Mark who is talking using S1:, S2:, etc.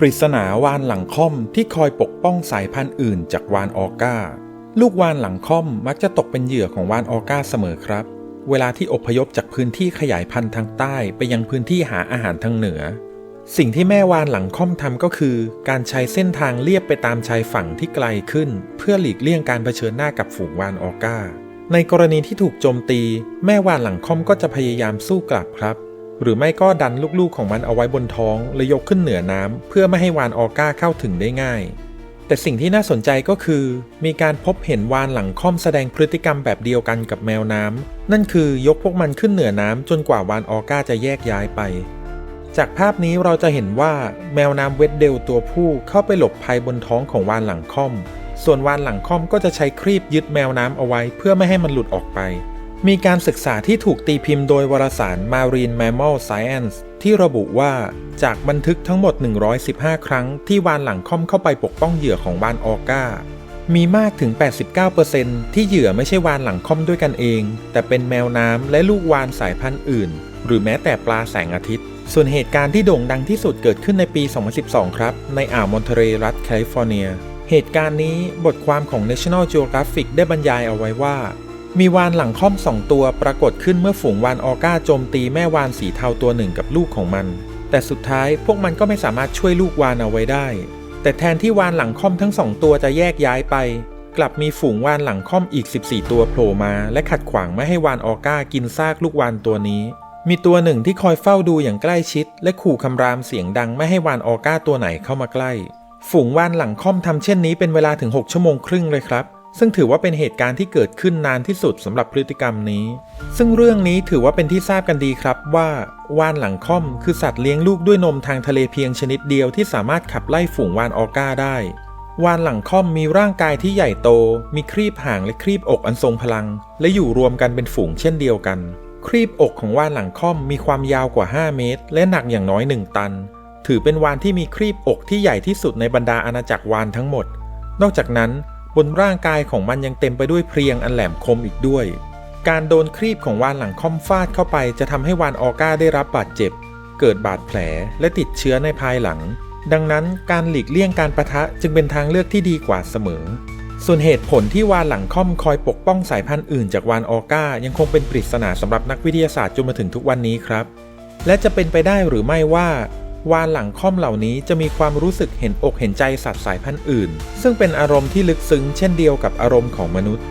S1: ปริศนาวานหลังค่อมที่คอยปกป้องสายพันธุ์อื่นจากวานออก้า ลูกวานหลังค่อมมักจะตกเป็นเหยื่อของวานออก้าเสมอครับ เวลาที่อพยพจากพื้นที่ขยายพันธุ์ทางใต้ไปยังพื้นที่หาอาหารทางเหนือ สิ่งที่แม่วานหลังค่อมทำก็คือ การใช้เส้นทางเลียบไปตามชายฝั่งที่ไกลขึ้น เพื่อหลีกเลี่ยงการเผชิญหน้ากับฝูงวานออก้า ในกรณีที่ถูกโจมตี แม่วานหลังค่อมก็จะพยายามสู้กลับครับ หรือไม่ก็ดันลูกๆของมันเอาไว้บนท้องและยกขึ้นเหนือน้ำเพื่อไม่ให้วานออก้าเข้าถึงได้ง่าย แต่สิ่งที่น่าสนใจก็คือ มีการพบเห็นวานหลังค่อมแสดงพฤติกรรมแบบเดียวกันกับแมวน้ำนั่นคือยกพวกมันขึ้นเหนือน้ำจนกว่าวานออก้าจะแยกย้ายไป จากภาพนี้เราจะเห็นว่าแมวน้ำเวดเดลตัวผู้เข้าไปหลบภัยบนท้องของวานหลังค่อม ส่วนวานหลังค่อมก็จะใช้ครีบยึดแมวน้ำเอาไว้ เพื่อไม่ให้มันหลุดออกไป มีการศึกษาที่ถูกตีพิมพ์โดยวารสาร Marine Mammal Science ที่ระบุว่าจากบันทึกทั้งหมด 115 ครั้งที่วานหลังค่อมเข้าไปปกป้องเหยื่อของวานออก้า มีมากถึง 89%ที่เหยื่อไม่ใช่วานหลังค่อมด้วยกันเอง แต่เป็นแมวน้ำและลูกวานสายพันธุ์อื่น หรือแม้แต่ปลาแสงอาทิตย์ ส่วนเหตุการณ์ที่โด่งดังที่สุดเกิดขึ้นในปี 2012 ครับ ในอ่าวมอนเทเรรัฐแคลิฟอร์เนีย เหตุการณ์นี้บทความของ National Geographic ได้บรรยายเอาไว้ว่า มีวานหลังค่อมสองตัวปรากฏขึ้นเมื่อฝูงวานออก้าโจมตีแม่วานสีเทาตัวหนึ่งกับลูกของมัน แต่สุดท้ายพวกมันก็ไม่สามารถช่วยลูกวานเอาไว้ได้ แต่แทนที่วานหลังค่อมทั้งสองตัวจะแยกย้ายไป กลับมีฝูงวานหลังค่อมอีก 14 ตัวโผล่มา และขัดขวางไม่ให้วานออก้ากินซากลูกวานตัวนี้ มีตัวหนึ่งที่คอยเฝ้าดูอย่างใกล้ชิด และขู่คำรามเสียงดังไม่ให้วานออก้าตัวไหนเข้ามาใกล้ ฝูงวานหลังค่อมทำเช่นนี้เป็นเวลาถึง 6 ชั่วโมงครึ่งเลยครับ ซึ่งถือว่าเป็นเหตุการณ์ที่เกิดขึ้นนานที่สุดสำหรับพฤติกรรมนี้ ซึ่งเรื่องนี้ถือว่าเป็นที่ทราบกันดีครับว่าวานหลังค่อม คือสัตว์เลี้ยงลูกด้วยนมทางทะเลเพียงชนิดเดียวที่สามารถขับไล่ฝูงวานออก้าได้วานหลังค่อมมีร่างกายที่ใหญ่โต มีครีบหางและครีบอกอันทรงพลัง และอยู่รวมกันเป็นฝูงเช่นเดียวกัน ครีบอกของวานหลังค่อมมีความยาวกว่า 5 เมตร และหนักอย่างน้อย 1 ตัน ถือเป็นวานที่มีครีบอกที่ใหญ่ที่สุดในบรรดาอาณาจักรวานทั้งหมด นอกจากนั้น บนร่างกายของมันยังเต็มไปด้วยเพลียงอันแหลมคมอีกด้วย การโดนครีบของวานหลังค่อมฟาดเข้าไป จะทำให้วานออก้าได้รับบาดเจ็บ เกิดบาดแผลและติดเชื้อในภายหลัง ดังนั้นการหลีกเลี่ยงการประทะจึงเป็นทางเลือกที่ดีกว่าเสมอ ส่วนเหตุผลที่วานหลังค่อมคอยปกป้องสายพันธุ์อื่นจากวานออก้ายังคงเป็นปริศนาสำหรับนักวิทยาศาสตร์จนมาถึงทุกวันนี้ครับ และจะเป็นไปได้หรือไม่ว่า วานหลังค่อมเหล่านี้จะมีความรู้สึกเห็นอกเห็นใจสัตว์สายพันธุ์อื่น ซึ่งเป็นอารมณ์ที่ลึกซึ้งเช่นเดียวกับอารมณ์ของมนุษย์